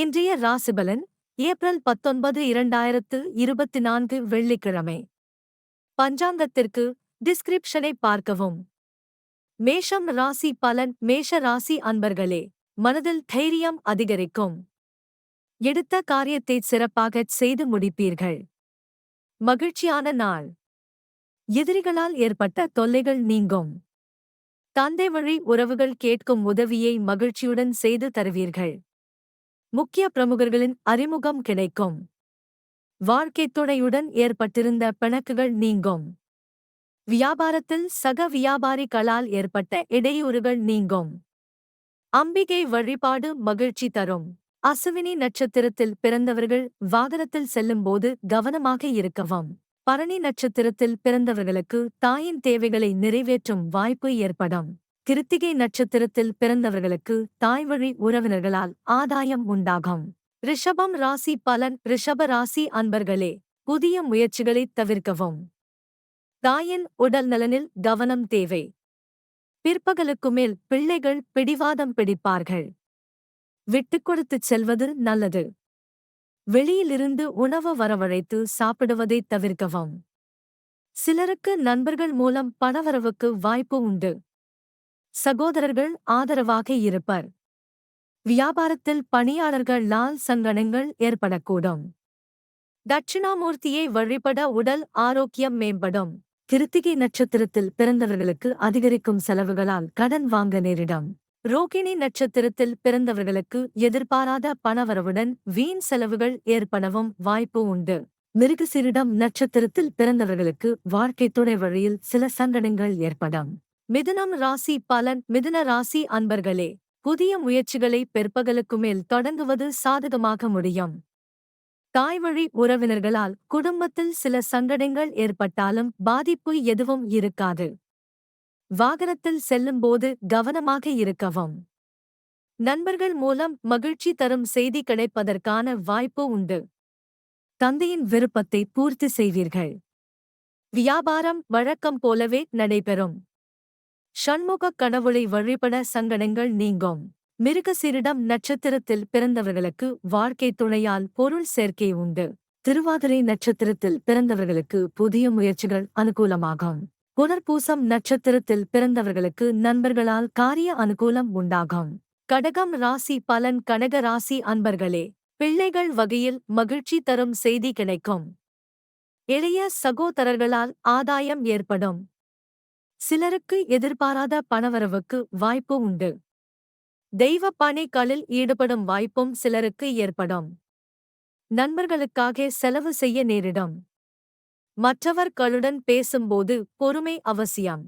இன்றைய ராசிபலன் ஏப்ரல் பத்தொன்பது இரண்டாயிரத்து இருபத்தி நான்கு வெள்ளிக்கிழமை. பஞ்சாங்கத்திற்கு டிஸ்கிரிப்ஷனை பார்க்கவும். மேஷம் ராசி பலன் மேஷ ராசி அன்பர்களே மனதில் தைரியம் அதிகரிக்கும். எடுத்த காரியத்தை சிறப்பாகச் செய்து முடிப்பீர்கள். மகிழ்ச்சியான நாள். எதிரிகளால் ஏற்பட்ட தொல்லைகள் நீங்கும். தந்தை வழி உறவுகள் கேட்கும் உதவியை மகிழ்ச்சியுடன் செய்து தருவீர்கள். முக்கிய பிரமுகர்களின் அறிமுகம் கிடைக்கும். வாழ்க்கைத் துணையுடன் ஏற்பட்டிருந்த பிணக்குகள் நீங்கும். வியாபாரத்தில் சக வியாபாரிகளால் ஏற்பட்ட இடையூறுகள் நீங்கும். அம்பிகை வழிபாடு மகிழ்ச்சி தரும். அசுவினி நட்சத்திரத்தில் பிறந்தவர்கள் வாகனத்தில் செல்லும்போது கவனமாக இருக்கவும். பரணி நட்சத்திரத்தில் பிறந்தவர்களுக்கு தாயின் தேவைகளை நிறைவேற்றும் வாய்ப்பு ஏற்படும். கிருத்திகை நட்சத்திரத்தில் பிறந்தவர்களுக்கு தாய்வழி உறவினர்களால் ஆதாயம் உண்டாகும். ரிஷபம் ராசி பலன். ரிஷப ராசி அன்பர்களே புதிய முயற்சிகளை தவிர்க்கவும். தாயின் உடல் நலனில் கவனம் தேவை. பிற்பகலுக்கு மேல் பிள்ளைகள் பிடிவாதம் பிடிப்பார்கள். விட்டுக் கொடுத்துச் செல்வது நல்லது. வெளியிலிருந்து உணவு வரவழைத்து சாப்பிடுவதைத் தவிர்க்கவும். சிலருக்கு நண்பர்கள் மூலம் பணவரவுக்கு வாய்ப்பு உண்டு. சகோதரர்கள் ஆதரவாக இருப்பர். வியாபாரத்தில் பணியாளர்கள் லால் சங்கடங்கள் ஏற்படக்கூடும். தட்சிணாமூர்த்தியை வழிபட உடல் ஆரோக்கியம் மேம்படும். கிருத்திகை நட்சத்திரத்தில் பிறந்தவர்களுக்கு அதிகரிக்கும் செலவுகளால் கடன் வாங்க நேரிடும். ரோகிணி நட்சத்திரத்தில் பிறந்தவர்களுக்கு எதிர்பாராத பணவரவுடன் வீண் செலவுகள் ஏற்படவும் வாய்ப்பு உண்டு. மிருகசிரிடம் நட்சத்திரத்தில் பிறந்தவர்களுக்கு வாழ்க்கை துணை வழியில் சில சங்கடங்கள் ஏற்படும். மிதுனம் ராசி பலன் மிதுன ராசி அன்பர்களே புதிய முயற்சிகளை பிற்பகலுக்கு மேல் தொடங்குவது சாதகமாக முடியும். தாய்வழி உறவினர்களால் குடும்பத்தில் சில சங்கடங்கள் ஏற்பட்டாலும் பாதிப்பு எதுவும் இருக்காது. வாகனத்தில் செல்லும்போது கவனமாக இருக்கவும். நண்பர்கள் மூலம் மகிழ்ச்சி தரும் செய்தி கிடைப்பதற்கான வாய்ப்பு உண்டு. தந்தையின் விருப்பத்தை பூர்த்தி செய்வீர்கள். வியாபாரம் வழக்கம் போலவே நடைபெறும். ஷண்முகக் கடவுளை வழிபட சங்கடங்கள் நீங்கும். மிருகசீரிடம் நட்சத்திரத்தில் பிறந்தவர்களுக்கு வாழ்க்கை துணையால் பொருள் சேர்க்கை உண்டு. திருவாதிரை நட்சத்திரத்தில் பிறந்தவர்களுக்கு புதிய முயற்சிகள் அனுகூலமாகும். புனர்பூசம் நட்சத்திரத்தில் பிறந்தவர்களுக்கு நண்பர்களால் காரிய அனுகூலம் உண்டாகும். கடகம் ராசி பலன் கடக ராசி அன்பர்களே பிள்ளைகள் வகையில் மகிழ்ச்சி தரும் செய்தி கிடைக்கும். இளைய சகோதரர்களால் ஆதாயம் ஏற்படும். சிலருக்கு எதிர்பாராத பணவரவுக்கு வாய்ப்பு உண்டு. தெய்வ பணிகளில் ஈடுபடும் வாய்ப்பும் சிலருக்கு ஏற்படும். நண்பர்களுக்காக செலவு செய்ய நேரிடும். மற்றவர்களுடன் பேசும்போது பொறுமை அவசியம்.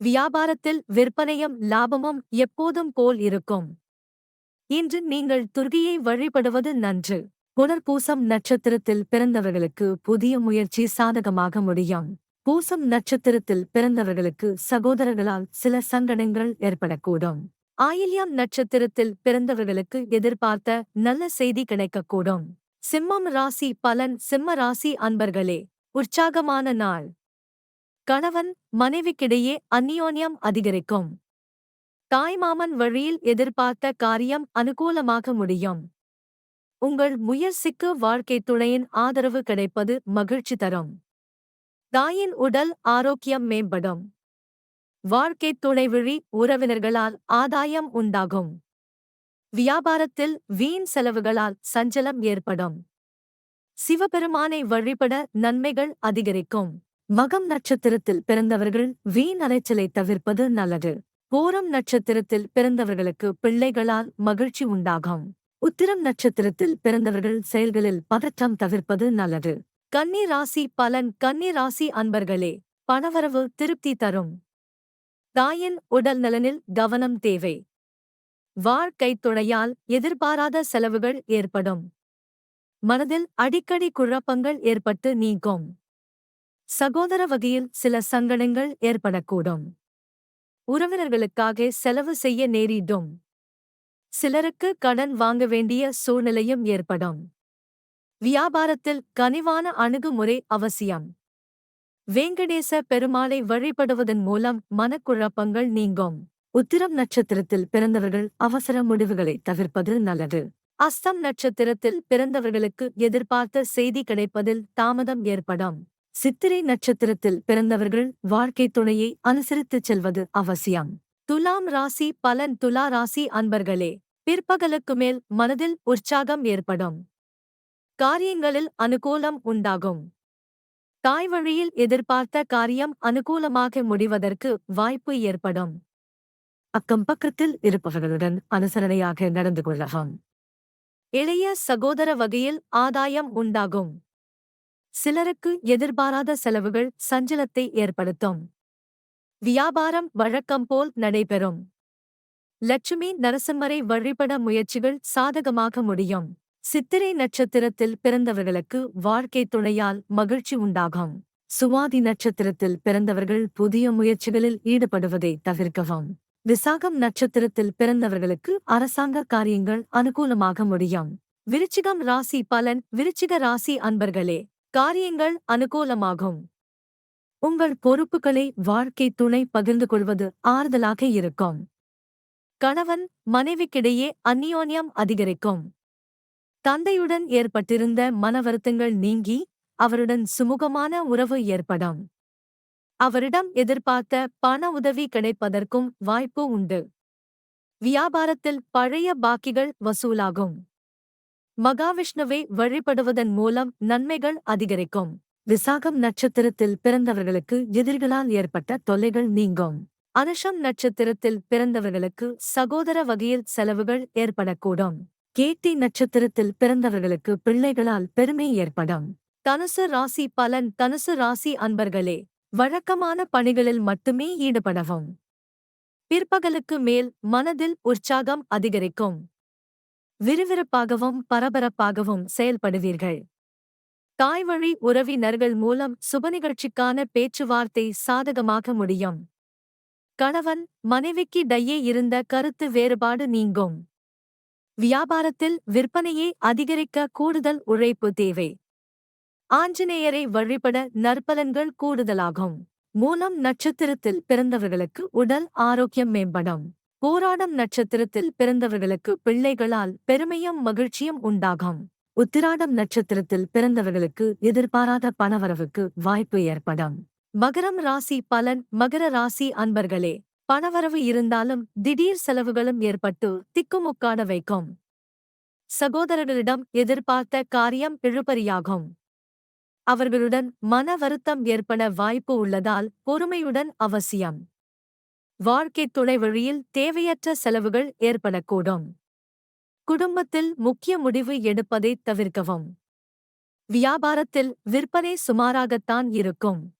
வியாபாரத்தில் விற்பனையும் லாபமும் எப்போதும் போல் இருக்கும். இன்று நீங்கள் துர்கியை வழிபடுவது நன்று. புனர்பூசம் நட்சத்திரத்தில் பிறந்தவர்களுக்கு புதிய முயற்சி சாதகமாக முடியும். பூசம் நட்சத்திரத்தில் பிறந்தவர்களுக்கு சகோதரர்களால் சில சங்கடங்கள் ஏற்படக்கூடும். ஆயில்யாம் நட்சத்திரத்தில் பிறந்தவர்களுக்கு எதிர்பார்த்த நல்ல செய்தி கிடைக்கக்கூடும். சிம்மம் ராசி பலன் சிம்ம ராசி அன்பர்களே உற்சாகமான நாள். கணவன் மனைவிக்கிடையே அந்நியோன்யம் அதிகரிக்கும். தாய்மாமன் வழியில் எதிர்பார்த்த காரியம் அனுகூலமாக முடியும். உங்கள் முயற்சிக்கு வாழ்க்கை துணையின் ஆதரவு கிடைப்பது மகிழ்ச்சி தரும். தாயின் உடல் ஆரோக்கியம் மேம்படும். வாழ்க்கை துணைவிழி உறவினர்களால் ஆதாயம் உண்டாகும். வியாபாரத்தில் வீண் செலவுகளால் சஞ்சலம் ஏற்படும். சிவபெருமானை வழிபட நன்மைகள் அதிகரிக்கும். மகம் நட்சத்திரத்தில் பிறந்தவர்கள் வீண் அலைச்சலை தவிர்ப்பது நல்லது. போரம் நட்சத்திரத்தில் பிறந்தவர்களுக்கு பிள்ளைகளால் மகிழ்ச்சி உண்டாகும். உத்திரம் நட்சத்திரத்தில் பிறந்தவர்கள் செயல்களில் பதற்றம் தவிர்ப்பது நல்லது. கன்னி ராசி பலன் கன்னி ராசி அன்பர்களே பணவரவு திருப்தி தரும். தாயின் உடல் நலனில் கவனம் தேவை. வாழ்க்கை துணையால் எதிர்பாராத செலவுகள் ஏற்படும். மனதில் அடிக்கடி குழப்பங்கள் ஏற்பட்டு நீங்கும். சகோதர வகையில் சில சங்கடங்கள் ஏற்படக்கூடும். உறவினர்களுக்காக செலவு செய்ய நேரிடும். சிலருக்கு கடன் வாங்க வேண்டிய சூழ்நிலையும் ஏற்படும். வியாபாரத்தில் கனிவான அணுகுமுறை அவசியம். வேங்கடேச பெருமாளை வழிபடுவதன் மூலம் மனக்குழப்பங்கள் நீங்கும். உத்திரம் நட்சத்திரத்தில் பிறந்தவர்கள் அவசர முடிவுகளை தவிர்ப்பது நல்லது. அஸ்தம் நட்சத்திரத்தில் பிறந்தவர்களுக்கு எதிர்பார்த்த செய்தி கிடைப்பதில் தாமதம் ஏற்படும். சித்திரை நட்சத்திரத்தில் பிறந்தவர்கள் வாழ்க்கை துணையை அனுசரித்துச் செல்வது அவசியம். துலாம் ராசி பலன் துலா ராசி அன்பர்களே பிற்பகலுக்கு மேல் மனதில் உற்சாகம் ஏற்படும். காரியங்களில் அனுகூலம் உண்டாகும். தாய் வழியில் எதிர்பார்த்த காரியம் அனுகூலமாக முடிவதற்கு வாய்ப்பு ஏற்படும். அக்கம் பக்கத்தில் இருப்பவர்களுடன் அனுசரணையாக நடந்து கொள்ளலாம். இளைய சகோதர வகையில் ஆதாயம் உண்டாகும். சிலருக்கு எதிர்பாராத செலவுகள் சஞ்சலத்தை ஏற்படுத்தும். வியாபாரம் வழக்கம் போல் நடைபெறும். லட்சுமி நரசிம்மரை வழிபட முயற்சிகள் சாதகமாக முடியும். சித்திரை நட்சத்திரத்தில் பிறந்தவர்களுக்கு வாழ்க்கை துணையால் மகிழ்ச்சி உண்டாகும். சுவாதி நட்சத்திரத்தில் பிறந்தவர்கள் புதிய முயற்சிகளில் ஈடுபடுவதை தவிர்க்கவும். விசாகம் நட்சத்திரத்தில் பிறந்தவர்களுக்கு அரசாங்க காரியங்கள் அனுகூலமாக முடியும். விருச்சிகம் ராசி பலன் விருச்சிக ராசி அன்பர்களே காரியங்கள் அனுகூலமாகும். உங்கள் பொறுப்புகளை வாழ்க்கை துணை பகிர்ந்து கொள்வது ஆறுதலாக இருக்கும். கணவன் மனைவிக்கிடையே அந்நியோன்யம் அதிகரிக்கும். தந்தையுடன் ஏற்பட்டிருந்த மன வருத்தங்கள் நீங்கி அவருடன் சுமூகமான உறவு ஏற்படும். அவரிடம் எதிர்பார்த்த பண உதவி கிடைப்பதற்கும் வாய்ப்பு உண்டு. வியாபாரத்தில் பழைய பாக்கிகள் வசூலாகும். மகாவிஷ்ணுவை வழிபடுவதன் மூலம் நன்மைகள் அதிகரிக்கும். விசாகம் நட்சத்திரத்தில் பிறந்தவர்களுக்கு எதிரிகளால் ஏற்பட்ட தொல்லைகள் நீங்கும். அனுஷம் நட்சத்திரத்தில் பிறந்தவர்களுக்கு சகோதர வகையில் செலவுகள் ஏற்படக்கூடும். கேட்டி நட்சத்திரத்தில் பிறந்தவர்களுக்கு பிள்ளைகளால் பெருமை ஏற்படும். தனுசு ராசி பலன் தனுசு ராசி அன்பர்களே வழக்கமான பணிகளில் மட்டுமே ஈடுபடவும். பிற்பகலுக்கு மேல் மனதில் உற்சாகம் அதிகரிக்கும். விறுவிறுப்பாகவும் பரபரப்பாகவும் செயல்படுவீர்கள். தாய்வழி உறவினர்கள் மூலம் சுபநிகழ்ச்சிக்கான பேச்சுவார்த்தை சாதகமாக முடியும். கணவன் மனைவிக்கு டையே இருந்த கருத்து வேறுபாடு நீங்கும். வியாபாரத்தில் விற்பனையை அதிகரிக்க கூடுதல் உழைப்பு தேவை. ஆஞ்சநேயரை வழிபட நற்பலன்கள் கூடுதலாகும். மூலம் நட்சத்திரத்தில் பிறந்தவர்களுக்கு உடல் ஆரோக்கியம் மேம்படும். போராடம் நட்சத்திரத்தில் பிறந்தவர்களுக்கு பிள்ளைகளால் பெருமையும் மகிழ்ச்சியும் உண்டாகும். உத்திராடம் நட்சத்திரத்தில் பிறந்தவர்களுக்கு எதிர்பாராத பணவரவுக்கு வாய்ப்பு ஏற்படும். மகரம் ராசி பலன் மகர ராசி அன்பர்களே பணவரவு இருந்தாலும் திடீர் செலவுகளும் ஏற்பட்டு திக்குமுக்காட வைக்கும். சகோதரர்களிடம் எதிர்பார்த்த காரியம் இழுபறியாகும். அவர்களுடன் மன வருத்தம் ஏற்பட வாய்ப்பு உள்ளதால் பொறுமையுடன் அவசியம். வாழ்க்கைத் துணை வழியில் தேவையற்ற செலவுகள் ஏற்படக்கூடும். குடும்பத்தில் முக்கிய முடிவு எடுப்பதைத் தவிர்க்கவும். வியாபாரத்தில் விற்பனை சுமாராகத்தான் இருக்கும்.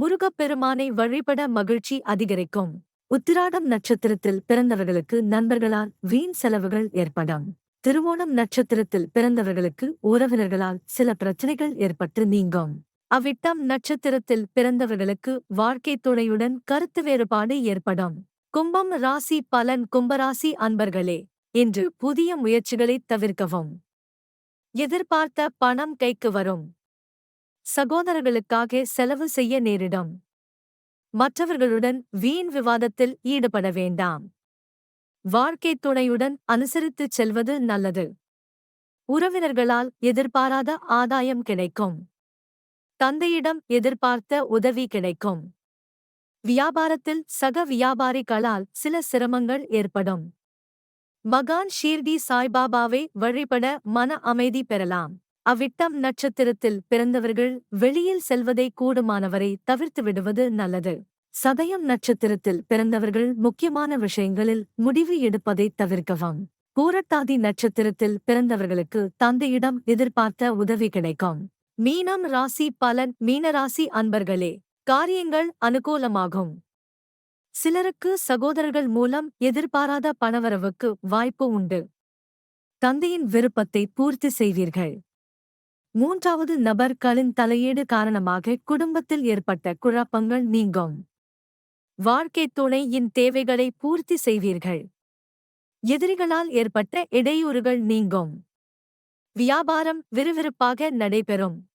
முருகப்பெருமானை வழிபட மகிழ்ச்சி அதிகரிக்கும். உத்திராடம் நட்சத்திரத்தில் பிறந்தவர்களுக்கு நண்பர்களால் வீண் செலவுகள் ஏற்படும் திருவோணம் நட்சத்திரத்தில் பிறந்தவர்களுக்கு உறவினர்களால் சில பிரச்சனைகள் ஏற்பட்டு நீங்கும். அவ்விட்டம் நட்சத்திரத்தில் பிறந்தவர்களுக்கு வாழ்க்கை துணையுடன் கருத்து வேறுபாடு ஏற்படும். கும்பம் ராசி பலன் கும்பராசி அன்பர்களே இன்று புதிய முயற்சிகளைத் தவிர்க்கவும். எதிர்பார்த்த பணம் கைக்கு வரும். சகோதரர்களுக்காக செலவு செய்ய நேரிடும். மற்றவர்களுடன் வீண் விவாதத்தில் ஈடுபட வேண்டாம். வாழ்க்கைத் துணையுடன் அனுசரித்துச் செல்வது நல்லது. உறவினர்களால் எதிர்பாராத ஆதாயம் கிடைக்கும். தந்தையிடம் எதிர்பார்த்த உதவி கிடைக்கும். வியாபாரத்தில் சக வியாபாரிகளால் சில சிரமங்கள் ஏற்படும். மகான் ஷீர்டி சாய்பாபாவை வழிபட மன அமைதி பெறலாம். அவ்விட்டம் நட்சத்திரத்தில் பிறந்தவர்கள் வெளியில் செல்வதை கூடுமானவரை தவிர்த்து விடுவது நல்லது. சதயம் நட்சத்திரத்தில் பிறந்தவர்கள் முக்கியமான விஷயங்களில் முடிவு எடுப்பதை தவிர்க்கவும். பூரட்டாதி நட்சத்திரத்தில் பிறந்தவர்களுக்கு தந்தையிடம் எதிர்பார்த்த உதவி கிடைக்கும். மீனம் ராசி பலன் மீனராசி அன்பர்களே காரியங்கள் அனுகூலமாகும். சிலருக்கு சகோதரர்கள் மூலம் எதிர்பாராத பணவரவுக்கு வாய்ப்பு உண்டு. தந்தையின் விருப்பத்தை பூர்த்தி செய்வீர்கள். மூன்றாவது நபர்களின் தலையீடு காரணமாக குடும்பத்தில் ஏற்பட்ட குழப்பங்கள் நீங்கும். வாழ்க்கைத் துணையின் தேவைகளை பூர்த்தி செய்வீர்கள். எதிரிகளால் ஏற்பட்ட இடையூறுகள் நீங்கும். வியாபாரம் விறுவிறுப்பாக நடைபெறும்.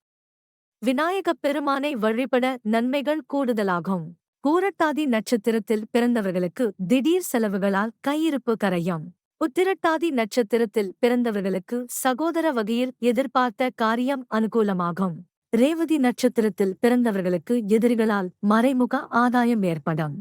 விநாயகப் பெருமானை வழிபட நன்மைகள் கூடுதலாகும். பூரட்டாதி நட்சத்திரத்தில் பிறந்தவர்களுக்கு திடீர் செலவுகளால் கையிருப்பு கரையும். உத்திரட்டாதி நட்சத்திரத்தில் பிறந்தவர்களுக்கு சகோதர வகையில் எதிர்பார்த்த காரியம் அனுகூலமாகும். ரேவதி நட்சத்திரத்தில் பிறந்தவர்களுக்கு எதிரிகளால் மறைமுக ஆதாயம் ஏற்படும்.